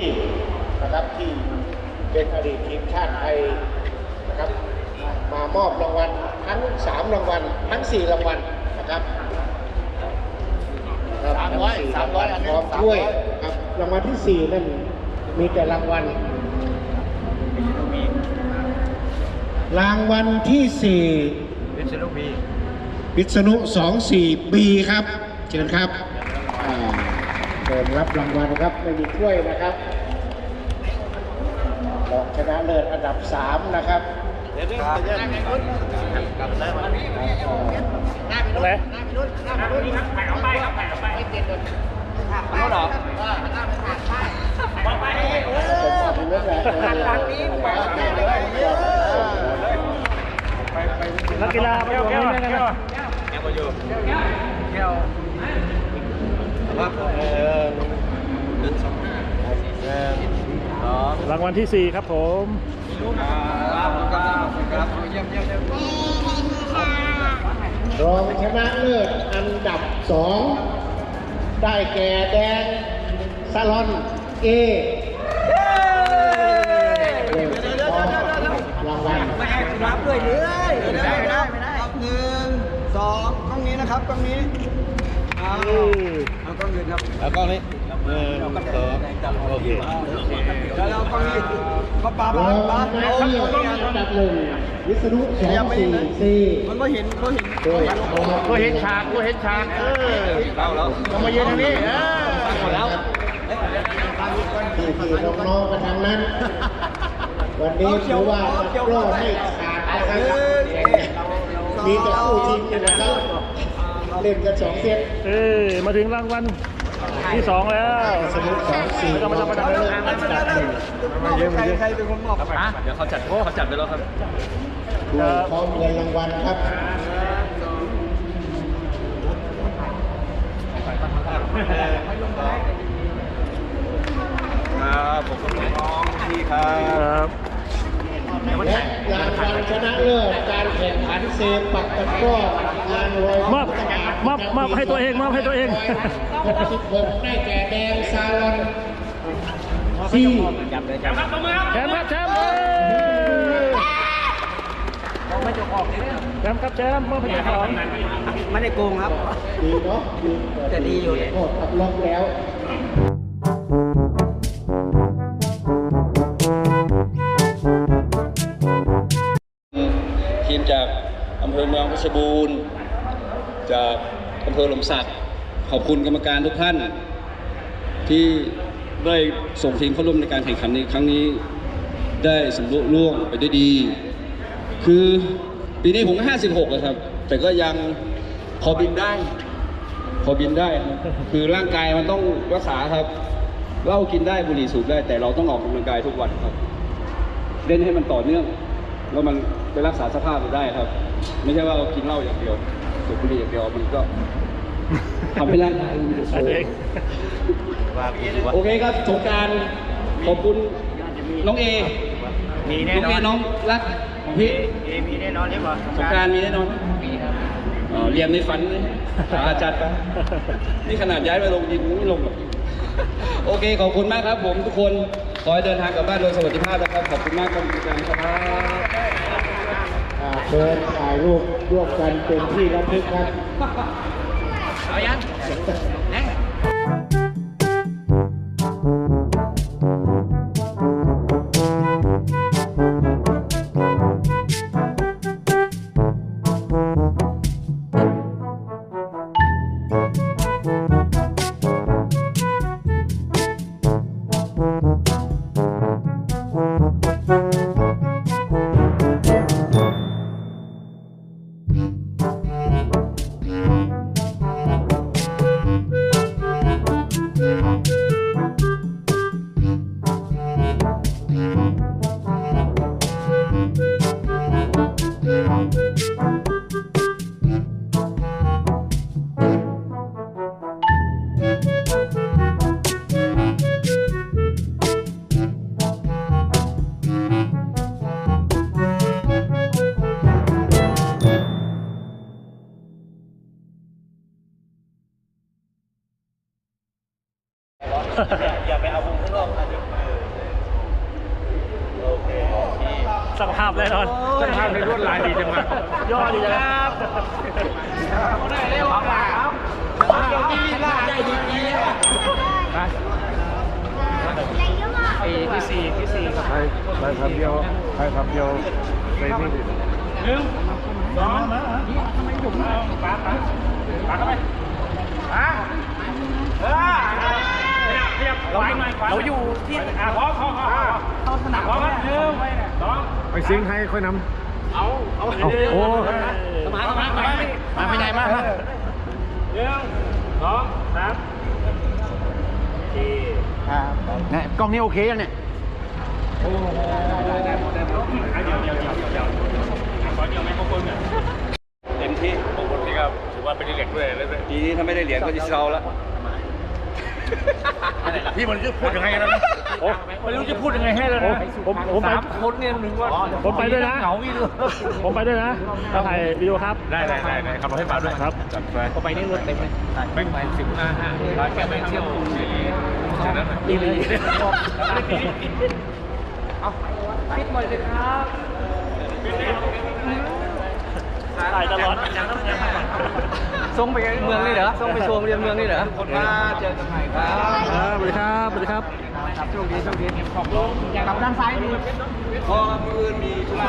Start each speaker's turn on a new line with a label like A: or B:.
A: ที่นะครับที่เป็นอดีตทีมชาติไทยนะครับมามอบรางวัลทั้ง 3 รางวัลทั้ง 4 รางวัลนะครับ
B: สามร้อย
A: ทั้ง
B: สามร้อยอัน
A: พ
B: นี้
A: ร้อม
B: สามร้
A: ด้
B: อ
A: วยยครับรางวัลที่ 4 นั่นมีแต่รางวัลรางวัลที่ 4
B: วิศนุบี
A: พิษณุ24ปีครับ เชิญครับอ่า เดินรับรางวัลครับไม่มีถ้วยนะครับรองชนะเลิศอันดับ 3 นะครับ
B: เดี๋ยวเดี๋ยวเดี๋ยวหน้าไปนู้นกลับได้หมน้าไปนู้นหน้าไปนู้นหน้าไปนู้นครับถ่ายเอาไปครับถ่ายเอาไปให้เตียนก่อนถ่ายไปเหรอหน้าไปถ่ายไปบอกไปเออหันหลังนี้บอกแม่เลย
C: นักกีฬาประโยชน์นี้นะครับ
B: แก้วประโยชน์แก้ว ครับเออเดินสองห้าเออสอง
C: รางวัลที่ 4 ครับผม
B: ครับครับครับเยี่ยมเยี่ยมเยี่ยม
A: รองชนะเลิศอันดับ 2 ได้แก่แดงซาลอนเอรางวัล
B: ไม่ให้รับด้วยเลยไม่ได้ไม่ได้ไม่ได้หนึ่งสองกล้องนี้นะครับกล้องนี้เอาเอา กล้องอื่นครับเอากล้องนี้หนึ่งสองโอเคแล้วเรากล้องนี้ก็ปา
A: ร
B: บา
A: อง
B: ปา
A: ชนะ
B: เอา
A: เลิศ
B: กล้อง
A: อั
B: นี้
A: นดับหนึ่งวิษณุสองสี่สี่
B: มันก็เห็นก็เห็น
A: ด้วย
B: ก็เห็นฉากก็เห็นฉากเออเราแล้วเรามายืนตรงนี้เออหมดแล้ว
A: ที่ที่น้องๆกันทางนั้น วันนี้ถือว่าโปรให้ขาดนะครับมีแต่คู่จริงอยู่นะครับ เล่นกันสองเซต
C: เอ้ยมาถึงรางวัลที่2แล้ว
A: สมุทรสองสี่
C: ไม่ต้องไม่ต้องไม่ต้อง
A: เลิศอันดับหนึ่ง
B: ใครใครเป็นคนมอบอะ
D: เดี๋ยวเขาจัดโอ้เขาจัดไปแล้วครับ
A: ด้วยพร้อมเงินรางวัลครับ
D: ครับผมน้องพี่ครั
C: ครับ
A: และรางวัลชนะเลิศการแข่งขันเซปักตะกร้องานลอย
C: มอบ มอบมอบให้ตัวเองมอบให้ตัวเอง
A: 66ได้แก่แดงซาลอนซี
B: จับเลยจับ
C: แชมป์ครับแชมป์เอ้ยแชมป์ครับแชมป์มอบให้เจ้าของ
B: ไม่ได้โกงครับ
A: ดีเนาะดี
B: จะดีอยู่เนี่ย
A: โทษกับล็อกแล้ว
D: ทีมจากอำเภอเมืองเพชรบูรณ์ จากอำเภอหลมสักขอบคุณกรรมการทุกท่าน ที่ได้ส่งทีมเข้าร่วมในการแข่งขันในครั้งนี้ ได้สำเร็จล่วงไปด้วยดี คือปีนี้ผมก็56แล้วครับ แต่ก็ยังพอบินได้ พอบินได้ครับคือร่างกายมันต้องรักษาครับเหล้ากินได้บุหรี่สูบได้ แต่เราต้องออกกำลังกายทุกวันครับ เล่นให้มันต่อเนื่องแล้วมันไปรักษาสภาพเราได้ครับ ไม่ใช่ว่าเรากินเหล้าอย่างเดียว สูบบุหรี่อย่างเดียวมันก็ทำให้ร่างกายมัน
C: อันเอง
D: โอเคครับสงกรารขอบคุณน้องเอ
B: มีแน่
D: น้อง
B: น
D: เอ
B: น้
D: องรักของพี่
B: เอมีแน่นอนใช่ปะ
D: สงกรารมีแน่นอนอ๋อเรียนในฝันเลยอาจัดไปนี่ขนาดย้ายมาลงยิงไม่ลงหรอกโอเคขอบคุณมากครับผมทุกคนขอให้เดินทางกลับบ้านโดยสวัสดิภาพนะครับขอบคุณมากครับคุณการครับ
A: อ่า เชิญถ่ายรูปร่วมกันเป็นที่ระลึกครับ
B: เอายัง อย่า
C: ไปเอาวง
A: ข้างนอกอันนี้โอเค
C: สภาพแน่นอน
D: สภาพในรวดลายดีจังเล
C: ยยอดดีครับ
D: ได้เร็วมาครับดีล่ดีไปที่สี่ที่สี่
E: ใครใครทำเดียวใครทำเดียวไปนี่
D: หนึ่งสองทำไมดุมป้าป้าป้าเข้ไปป้เออ ขยับขวาหน่อยขวาเราอยู่ที่อะพอพอพอพอสนามพอครับหนึ่งสอง
E: ไปซิงให้ค่อยน
D: เอาเอาำ
E: เอาโอ้
D: มามามามามาไปไหนมาหนึ่งสองสามสี่ห้า
E: เนี่ยกล้องนี้โอเคยังเนี่ย
D: เดี๋ยวเดี๋ยวเดี๋ยวเดี๋ยวเดี๋ยวขอเดี๋ยวแม่เขาคนเนี่ย
B: เต็มที่
D: บางคนนี่ก็ถือว่าเป็นเหล็กด้วยเลย
B: ปีนี้ถ้าไม่ได้เหรียญก็จะเซาแล้ว
D: พี่มันจะพูดยังไงนะโอ้ไม่รู้จะพูดยังไงให้แล้วนะ
C: ผมผมไป
D: สามคนเนี่ยหนึ่งว่า
C: ผมไปด้วยนะ
D: เหงาพี่ดู
C: ผมไปด้วยนะมาถ่ายวิดีโอครับ
D: ได้ได้ได้ขับรถให้ป่าด้วย
C: ครับ
D: จัดไปก็ไปนี่รถเต็มเลยแม่งไปสิบห้าห้าร้านแกไม่เที่ยวฉะนั้นดีเลยเอาปิดหน่อยสิครับ
C: ถ่ายตลอด
D: ส่งไปเมืองนี่เหรอส่งไปโชว์เรียนเมืองนี่เหรอคนมาเจอกันใหม่ครับ
C: ครับสวัสดีครับสวัสดีครับ
D: ครับโชคดีโชคดีขอบคุณอย่างด้านซ้ายมี
B: พอครับมืออื่นมีธุระ